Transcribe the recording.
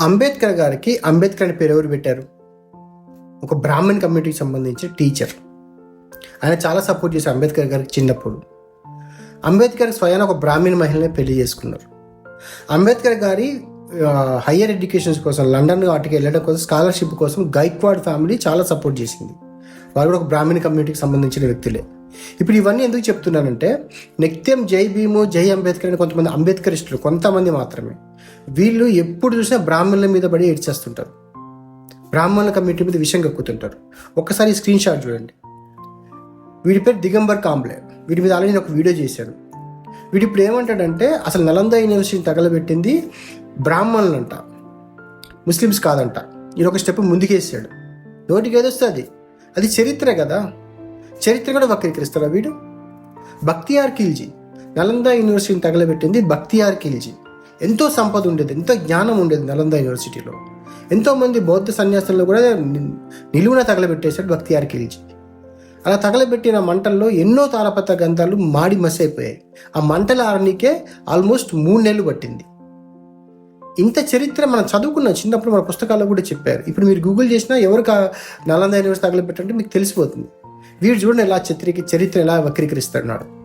అంబేద్కర్ గారికి అంబేద్కర్ అని పేరు ఎవరు పెట్టారు? ఒక బ్రాహ్మణ్ కమ్యూనిటీకి సంబంధించిన టీచర్. ఆయన చాలా సపోర్ట్ చేశారు అంబేద్కర్ గారికి చిన్నప్పుడు. అంబేద్కర్ స్వయాన ఒక బ్రాహ్మణ మహిళనే పెళ్ళి చేసుకున్నారు. అంబేద్కర్ గారి హయ్యర్ ఎడ్యుకేషన్స్ కోసం లండన్ వాటికి వెళ్ళడం కోసం స్కాలర్షిప్ కోసం గైక్వాడ్ ఫ్యామిలీ చాలా సపోర్ట్ చేసింది. వారు కూడా ఒక బ్రాహ్మణ కమ్యూనిటీకి సంబంధించిన వ్యక్తులే. ఇప్పుడు ఇవన్నీ ఎందుకు చెప్తున్నానంటే నిత్యం జై భీము జై అంబేద్కర్ అని కొంతమంది అంబేద్కరిస్టులు కొంతమంది మాత్రమే. వీళ్ళు ఎప్పుడు చూసినా బ్రాహ్మణుల మీద పడి ఏడ్చేస్తుంటారు. బ్రాహ్మణుల కమిటీ మీద విషయం కక్కుతుంటారు. ఒక్కసారి స్క్రీన్ షాట్ చూడండి. వీడి పేరు దిగంబర్ కాంబ్లే. వీడి మీద ఆల్రెడీ ఒక వీడియో చేశాను. వీడు ఇప్పుడు ఏమంటాడంటే అసలు నలంద యూనివర్సిటీని తగలబెట్టింది బ్రాహ్మణులంట. ముస్లిమ్స్ కాదంట. ఈయన ఒక స్టెప్ ముందుకేసాడు. నోటికి ఏదొస్తుంది అది చరిత్ర కదా. చరిత్ర కూడా వక్రీకరిస్తారా వీడు? బక్తియార్ ఖిల్జీ. నలంద యూనివర్సిటీని తగలబెట్టింది బక్తియార్ ఖిల్జీ. ఎంతో సంపద ఉండేది ఎంతో జ్ఞానం ఉండేది నలంద యూనివర్సిటీలో. ఎంతోమంది బౌద్ధ సన్యాసులను కూడా నిలువున తగలబెట్టేశాడు భక్తియార్ ఖిల్జీ. అలా తగలబెట్టిన మంటల్లో ఎన్నో తారపత్ర గ్రంథాలు మాడి మసైపోయాయి. అయిపోయాయి ఆ మంటల ఆరనికే ఆల్మోస్ట్ మూడు నెలలు పట్టింది. ఇంత చరిత్ర మనం చదువుకున్న చిన్నప్పుడు మన పుస్తకాల్లో కూడా చెప్పారు. ఇప్పుడు మీరు గూగుల్ చేసినా ఎవరు నలంద యూనివర్సిటీ తగలబెట్టంటే మీకు తెలిసిపోతుంది. వీడు చూడండి ఎలా చిత్రీకి చరిత్ర ఎలా వక్రీకరిస్తున్నాడు.